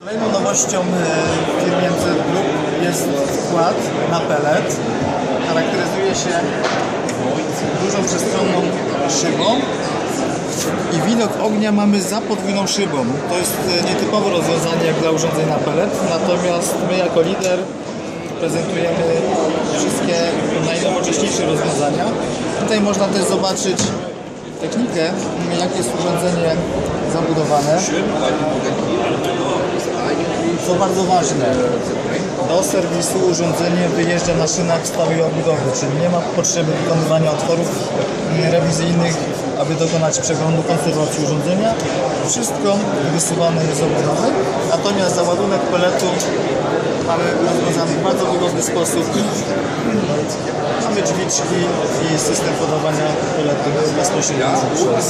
Kolejną nowością e, MZ Group jest wkład na pelet. Charakteryzuje się dużą przestronną szybą i widok ognia mamy za podwójną szybą. To jest e, nietypowe rozwiązanie jak dla urządzeń na pelet, natomiast my jako lider prezentujemy wszystkie najnowocześniejsze rozwiązania. Tutaj można też zobaczyć technikę, jak jest urządzenie zabudowane. Co bardzo ważne, do serwisu urządzenie wyjeżdża na szynach w stawie obudowy, czyli nie ma potrzeby wykonywania otworów rewizyjnych, aby dokonać przeglądu konserwacji urządzenia. Wszystko wysuwane jest z obudowy, natomiast załadunek peletu mamy rozwiązany w bardzo wygodny sposób. Mamy drzwiczki i system podawania peletu bezpośrednio. z brzucha.